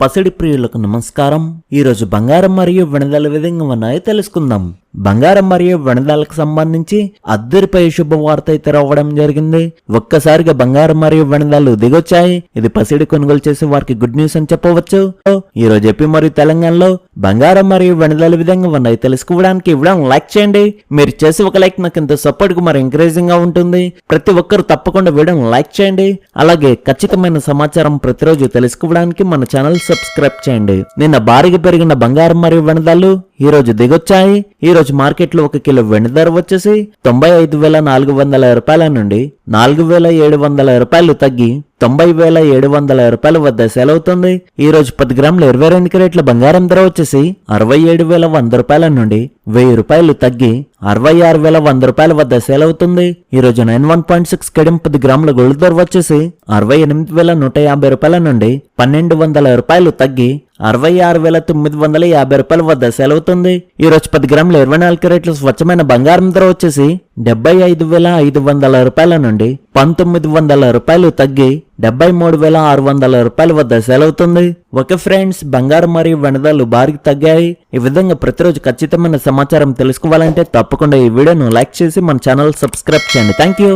పసిడి ప్రియులకు నమస్కారం. ఈరోజు బంగారం మరియు వెనదాల విధంగా ఉన్నాయో తెలుసుకుందాం. బంగారం మరియు వెనదాలకు సంబంధించి అద్దరిపై శుభవార్త అయితే రావడం జరిగింది. ఒక్కసారిగా బంగారం మరియు వెనదాలు దిగొచ్చాయి. ఇది పసిడి కొనుగోలు చేసే వారికి గుడ్ న్యూస్ అని చెప్పవచ్చు. ఈ రోజు ఏపీ మరియు తెలంగాణలో బంగారం మరియు వెనదాల విధంగా ఉన్నాయి తెలుసుకోవడానికి ఇవ్వడం లైక్ చేయండి. మీరు చేసే ఒక లైక్ నాకు ఇంత సపోర్ట్కు మరి ఎంకరేజింగ్గా ఉంటుంది. ప్రతి ఒక్కరు తప్పకుండా వీడియోని లైక్ చేయండి. అలాగే ఖచ్చితమైన సమాచారం ప్రతిరోజు తెలుసుకోవడానికి మన ఛానల్ సబ్స్క్రైబ్ చేయండి. నిన్న భారీగా పెరిగిన బంగారం మరియు వెనదాలు ఈ రోజు దిగొచ్చాయి. ఈ రోజు మార్కెట్లో ఒక కిలో వెండి ధర వచ్చేసి తొంభై ఐదు వేల నాలుగు వందల రూపాయల నుండి నాలుగు వేల ఏడు వందల రూపాయలు తగ్గి తొంభై వేల ఏడు వందల రూపాయల వద్ద సేల్ అవుతుంది ఈ రోజు పది గ్రాముల ఇరవై రెండు క్యారెట్ల బంగారం ధర వచ్చేసి అరవై ఏడు వేల వంద రూపాయల నుండి వెయ్యి రూపాయలు తగ్గి అరవై ఆరు వేల వంద రూపాయల వద్ద సేల్ అవుతుంది ఈ రోజు నైన్ వన్ పాయింట్ సిక్స్ కడియం పది గ్రాముల గోల్డ్ ధర వచ్చేసి అరవై ఎనిమిది వేల నూట యాభై రూపాయల నుండి పన్నెండు వందల రూపాయలు తగ్గి అరవై ఆరు వేల తొమ్మిది వందల యాభై రూపాయల వద్ద సెలవుతుంది. ఈ రోజు పది గ్రాముల ఇరవై నాలుగు క్యారెట్ల స్వచ్ఛమైన బంగారం ధర వచ్చేసి డెబ్బై ఐదు వేల ఐదు వందల రూపాయల నుండి పంతొమ్మిది వందల రూపాయలు తగ్గి డెబ్బై మూడు వేల ఆరు వందల రూపాయల వద్ద సేల్ అవుతుంది ఓకే ఫ్రెండ్స్ బంగారం మరియు వెనదలు భారీగా తగ్గాయి. ఈ విధంగా ప్రతిరోజు ఖచ్చితమైన సమాచారం తెలుసుకోవాలంటే తప్పకుండా ఈ వీడియోను లైక్ చేసి మన ఛానల్ సబ్స్క్రైబ్ చేయండి. Thank you